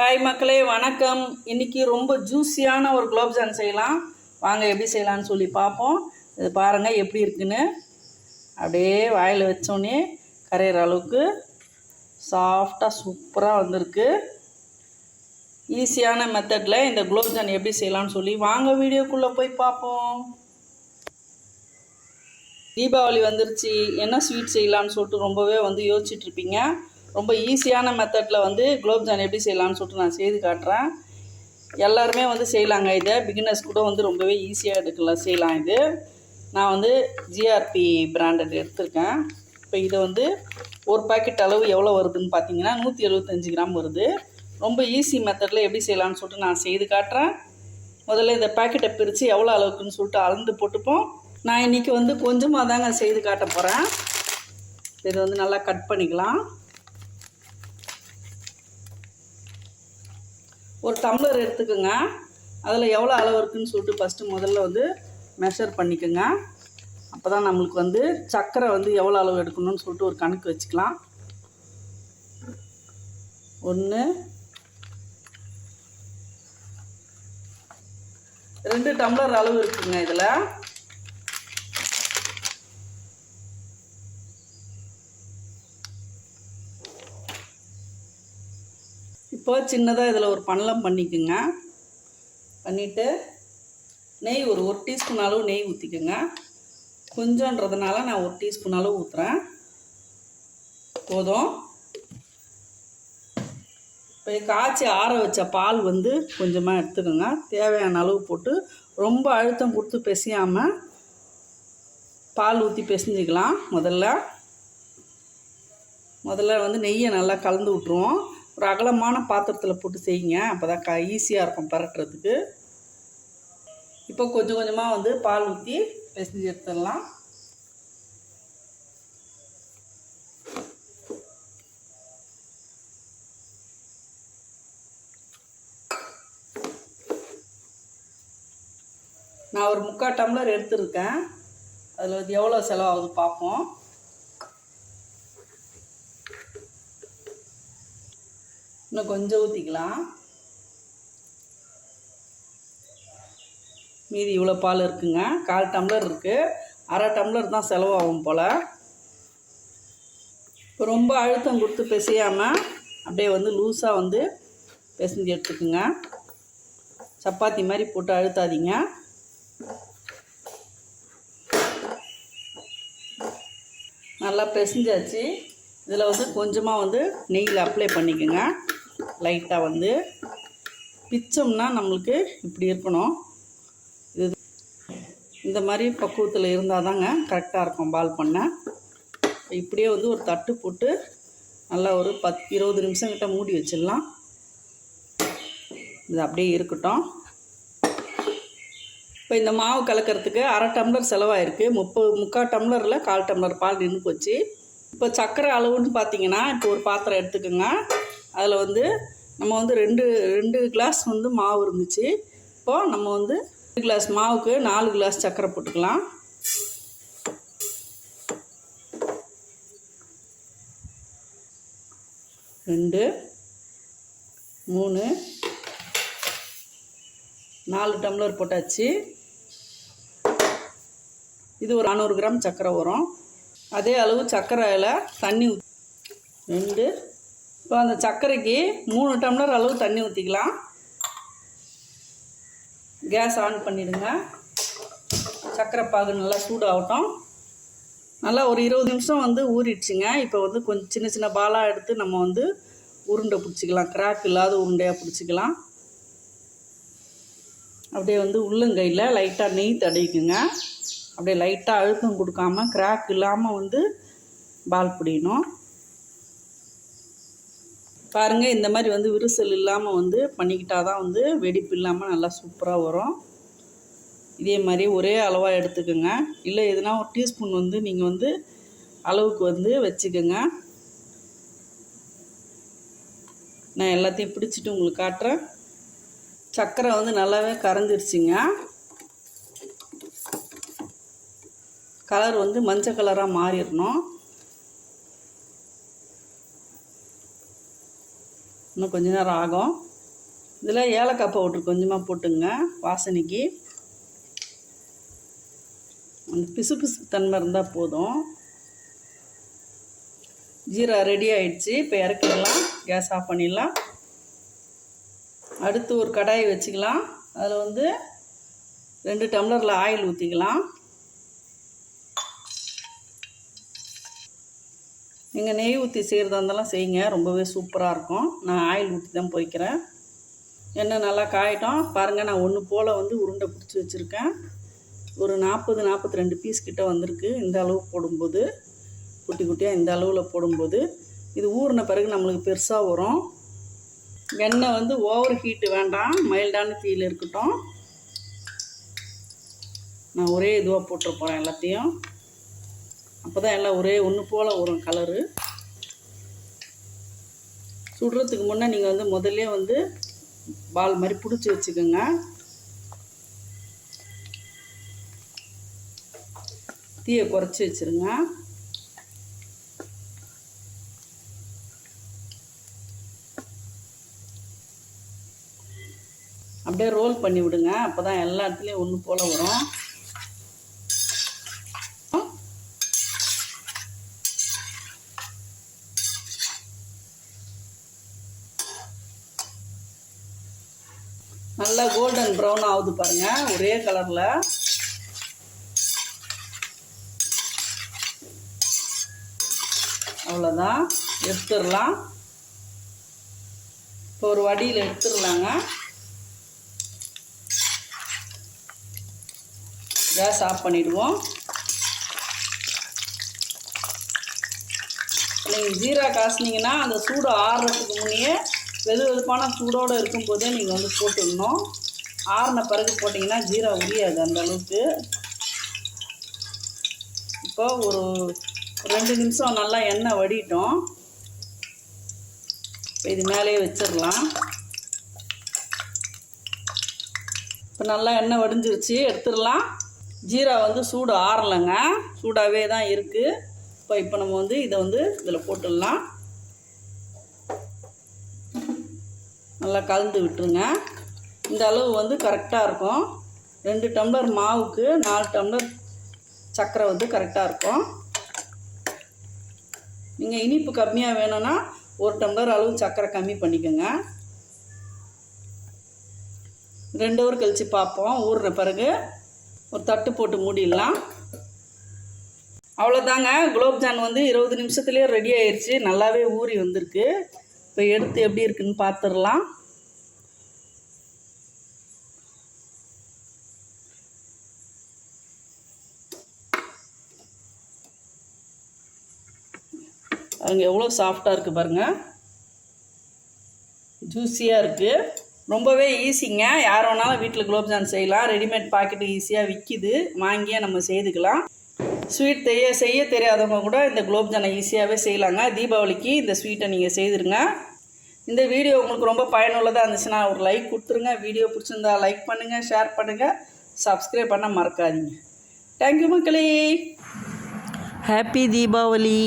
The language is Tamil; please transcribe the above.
ஹாய் மக்களே வணக்கம். இன்றைக்கி ரொம்ப ஜூஸியான ஒரு குலோப்ஜான் செய்யலாம். வாங்க எப்படி செய்யலாம்னு சொல்லி பார்ப்போம். இது பாருங்கள் எப்படி இருக்குன்னு. அப்படியே வாயில் வச்சோடனே கரையிற அளவுக்கு சாஃப்டாக சூப்பராக வந்திருக்கு. ஈஸியான மெத்தடில் இந்த குலோப்ஜான் எப்படி செய்யலாம்னு சொல்லி வாங்க வீடியோக்குள்ளே போய் பார்ப்போம். தீபாவளி வந்துருச்சு. என்ன ஸ்வீட் செய்யலாம்னு சொல்லிட்டு ரொம்பவே வந்து யோசிச்சுட்ருப்பீங்க ரொம்ப ஈஸியான மெத்தடில் வந்து குலோப் ஜான் எப்படி செய்யலாம்னு சொல்லிட்டு நான் செய்து காட்டுறேன். எல்லாருமே வந்து செய்யலாங்க இதை. பிகினர்ஸ் கூட வந்து ரொம்பவே ஈஸியாக எடுக்கலாம் செய்யலாம் இது. நான் வந்து ஜிஆர்பி பிராண்டட் எடுத்திருக்கேன். இப்போ இதை வந்து ஒரு பாக்கெட் அளவு எவ்வளோ வருதுன்னு பார்த்தீங்கன்னா நூற்றி எழுபத்தஞ்சு கிராம் வருது. ரொம்ப ஈஸி மெத்தடில் எப்படி செய்யலாம்னு சொல்லிட்டு நான் செய்து காட்டுறேன். முதல்ல இந்த பாக்கெட்டை பிரித்து எவ்வளோ அளவுக்குன்னு சொல்லிட்டு அளந்து போட்டுப்போம். நான் இன்றைக்கி வந்து கொஞ்சமாக தாங்க செய்து காட்ட போகிறேன் இதை வந்து நல்லா கட் பண்ணிக்கலாம். ஒரு டம்ளர் எடுத்துக்கோங்க. அதில் எவ்வளோ அளவு இருக்குன்னு சொல்லிட்டு ஃபஸ்ட்டு முதல்ல வந்து மெஷர் பண்ணிக்கோங்க. அப்போ தான் நம்மளுக்கு வந்து சர்க்கரை வந்து எவ்வளோ அளவு எடுக்கணும்னு சொல்லிட்டு ஒரு கணக்கு வச்சுக்கலாம். ஒன்று ரெண்டு டம்ளர் அளவு இருக்குங்க இதில். இப்போ சின்னதாக இதில் ஒரு பணலம் பண்ணிக்கோங்க. பண்ணிவிட்டு நெய் ஒரு ஒரு டீஸ்பூன் அளவு நெய் ஊற்றிக்கோங்க கொஞ்சன்றதுனால நான் ஒரு டீஸ்பூன் அளவு ஊற்றுறேன் போதும். இப்போ காய்ச்சி ஆற வச்ச பால் வந்து கொஞ்சமாக எடுத்துக்கோங்க. தேவையான அளவு போட்டு ரொம்ப அழுத்தம் கொடுத்து பிசையாமல் பால் ஊற்றி பிசைஞ்சிக்கலாம் முதல்ல. முதல்ல வந்து நெய்யை நல்லா கலந்து விட்ருவோம் ஒரு அகலமான பாத்திரத்தில் போட்டு செய்யுங்க. அப்போ தான் க ஈஸியாக இருக்கும் பரட்டுறதுக்கு. இப்போ கொஞ்சம் கொஞ்சமாக வந்து பால் ஊற்றி பிசைஞ்சு எடுத்துடலாம். நான் ஒரு முக்கால் டம்ளர் எடுத்துருக்கேன். அதில் வந்து எவ்வளோ செலவாகுது பார்ப்போம் இன்னும் கொஞ்சம் ஊற்றிக்கலாம் மீதி இவ்வளோ பால் இருக்குங்க. கால் டம்ளர் இருக்குது அரை டம்ளர் தான் செலவாகும் போல். இப்போ ரொம்ப அழுத்தம் கொடுத்து பிசையாமல் அப்படியே வந்து லூஸாக வந்து பிசைஞ்சு எடுத்துக்குங்க. சப்பாத்தி மாதிரி போட்டு அழுத்தாதீங்க. நல்லா பிசைஞ்சாச்சு. இதில் வந்து கொஞ்சமாக வந்து நெய்யில் அப்ளை பண்ணிக்கோங்க. லைட்டாக வந்து பிச்சோம்னா நம்மளுக்கு இப்படி இருக்கணும். இது இந்த மாதிரி பக்குவத்தில் இருந்தால் தாங்க கரெக்டாக இருக்கும் பால் பண்ண. இப்படியே வந்து ஒரு தட்டு போட்டு நல்லா ஒரு பத் இருபது நிமிஷம் கிட்ட மூடி வச்சிடலாம். இது அப்படியே இருக்கட்டும். இப்போ இந்த மாவு கலக்கிறதுக்கு அரை டம்ளர் செலவாயிருக்கு. முப்பது முக்கால் டம்ளரில் கால் டம்ளர் பால் நின்று போச்சு. இப்போ சர்க்கரை அளவுன்னு பார்த்தீங்கன்னா இப்போ ஒரு பாத்திரம் எடுத்துக்கோங்க. அதில் வந்து நம்ம வந்து ரெண்டு ரெண்டு கிளாஸ் வந்து மாவு இருந்துச்சு. இப்போது நம்ம வந்து ரெண்டு கிளாஸ் மாவுக்கு நாலு கிளாஸ் சர்க்கரை போட்டுக்கலாம். ரெண்டு மூணு நாலு டம்ளர் போட்டாச்சு. இது ஒரு நானூறு கிராம் சர்க்கரை வரும். அதே அளவு சர்க்கரையில் தண்ணி ரெண்டு இப்போ அந்த சர்க்கரைக்கு மூணு டம்ளர் அளவு தண்ணி ஊற்றிக்கலாம் கேஸ் ஆன் பண்ணிவிடுங்க சர்க்கரை பாகு நல்லா சூடாகட்டும். நல்லா ஒரு இருபது நிமிஷம் வந்து ஊறிடுச்சுங்க. இப்போ வந்து கொஞ்சம் சின்ன சின்ன பாலாக எடுத்து நம்ம வந்து உருண்டை பிடிச்சிக்கலாம். கிராக் இல்லாத உருண்டையாக பிடிச்சிக்கலாம். அப்படியே வந்து உள்ளங்கையில் லைட்டாக நெய் தடவிக்குங்க. அப்படியே லைட்டாக அழுத்தம் கொடுக்காம கிராக் இல்லாமல் வந்து பால் பிடிக்கணும் பாருங்கள் இந்த மாதிரி வந்து விரிசல் இல்லாமல் வந்து பண்ணிக்கிட்டால் தான் வந்து வெடிப்பு இல்லாமல் நல்லா சூப்பராக வரும். இதே மாதிரி ஒரே அளவாக எடுத்துக்கோங்க. இல்லை எதுனா ஒரு டீஸ்பூன் வந்து நீங்கள் வந்து அளவுக்கு வந்து வச்சுக்கோங்க. நான் எல்லாத்தையும் பிடிச்சிட்டு உங்களுக்கு காட்டுறேன். சர்க்கரை வந்து நல்லாவே கரைஞ்சிருச்சுங்க. கலர் வந்து மஞ்சள் கலராக மாறிடணும். இன்னும் கொஞ்ச நேரம் ஆகும். இதில் ஏலக்காய் பவுட்ரு கொஞ்சமாக போட்டுங்க வாசனைக்கு. அந்த பிசு பிசு தன்மை இருந்தால் போதும். ஜீரா ரெடி ஆயிடுச்சு. இப்போ இறக்கிடலாம். கேஸ் ஆஃப் பண்ணிடலாம். அடுத்து ஒரு கடாயை வச்சுக்கலாம். அதில் வந்து ரெண்டு டம்ளரில் ஆயில் ஊற்றிக்கலாம். நீங்கள் நெய் ஊற்றி செய்கிறதா இருந்தாலும் செய்யுங்க. ரொம்பவே சூப்பராக இருக்கும். நான் ஆயில் ஊற்றி தான் போய்க்கிறேன் எண்ணெய் நல்லா காயட்டும். பாருங்கள் நான் ஒன்று போல் வந்து உருண்டை பிடிச்சி வச்சுருக்கேன். ஒரு நாற்பது நாற்பத்தி ரெண்டு பீஸ் கிட்ட வந்திருக்கு. இந்த அளவு போடும்போது குட்டி குட்டியாக இந்த அளவில் போடும்போது இது ஊறின பிறகு நம்மளுக்கு பெருசாக வரும். எண்ணெய் வந்து ஓவர் ஹீட்டு வேண்டாம். மைல்டான தீயில் இருக்கட்டும். நான் ஒரே இதுவாக போட்டு எல்லாத்தையும். அப்போ தான் எல்லாம் ஒரே ஒன்று போல் வரும் கலரு சுடுறதுக்கு முன்னே நீங்கள் வந்து முதல்ல வந்து பால் மாதிரி பிடிச்சி வச்சுக்கோங்க. தீயை குறைச்சி வச்சுருங்க. அப்படியே ரோல் பண்ணி விடுங்க. அப்போ தான் எல்லா இடத்துலையும் ஒன்று போல் வரும். நல்லா கோல்டன் ப்ரௌன் ஆகுது பாருங்க ஒரே கலரில். அவ்வளோதான் எடுத்துடலாம். இப்போ ஒரு வடியில் எடுத்துடலாங்க. கேஸ் ஆஃப் பண்ணிடுவோம். நீங்கள் ஜீரா காசுனீங்கன்னா அந்த சூடு ஆறுறதுக்கு முன்னையே வெது வெதுப்பான சூடோடு இருக்கும்போதே நீங்கள் வந்து போட்டுடணும் ஆறின பிறகு போட்டிங்கன்னா ஜீரா உரியாது அந்த அளவுக்கு. இப்போ ஒரு ரெண்டு நிமிஷம் நல்லா எண்ணெய் வடிட்டோம். இப்போ இது மேலேயே வச்சிடலாம். இப்போ நல்லா எண்ணெய் வடிஞ்சிருச்சு எடுத்துடலாம். ஜீரா வந்து சூடு ஆறலைங்க. சூடாகவே தான் இருக்குது இப்போ இப்போ நம்ம வந்து இதை வந்து இதில் போட்டுடலாம். நல்லா கலந்து விட்டுருங்க. இந்த அளவு வந்து கரெக்டாக இருக்கும். ரெண்டு டம்ளர் மாவுக்கு நாலு டம்ளர் சர்க்கரை வந்து கரெக்டாக இருக்கும். நீங்கள் இனிப்பு கம்மியாக வேணும்னா ஒரு டம்ளர் அளவு சர்க்கரை கம்மி பண்ணிக்கோங்க. ரெண்டு ஹவர் கழித்து பார்ப்போம். ஊறுற பிறகு ஒரு தட்டு போட்டு மூடிடலாம். அவ்வளோதாங்க குலோப்ஜான் வந்து இருபது நிமிஷத்துலேயே ரெடி ஆயிடுச்சு நல்லாவே ஊறி வந்திருக்கு. இப்போ எடுத்து எப்படி இருக்குன்னு பார்த்துடலாம். அங்கே எவ்வளோ சாஃப்டாக இருக்குது பாருங்கள் ஜூஸியாக இருக்குது ரொம்பவே ஈஸிங்க. யார் வேணாலும் வீட்டில் குலோப்ஜாம் செய்யலாம். ரெடிமேட் பாக்கெட்டு ஈஸியாக விற்கிது வாங்கியே நம்ம செய்துக்கலாம். ஸ்வீட் தெரிய செய்ய தெரியாதவங்க கூட இந்த குலோப்ஜானை ஈஸியாகவே செய்யலாங்க. தீபாவளிக்கு இந்த ஸ்வீட்டை நீங்கள் செய்திருங்க. இந்த வீடியோ உங்களுக்கு ரொம்ப பயனுள்ளதாக இருந்துச்சுன்னா ஒரு லைக் கொடுத்துருங்க. வீடியோ பிடிச்சிருந்தா லைக் பண்ணுங்கள் ஷேர் பண்ணுங்கள் சப்ஸ்கிரைப் பண்ண மறக்காதீங்க. தேங்க்யூ மக்களே. ஹாப்பி தீபாவளி.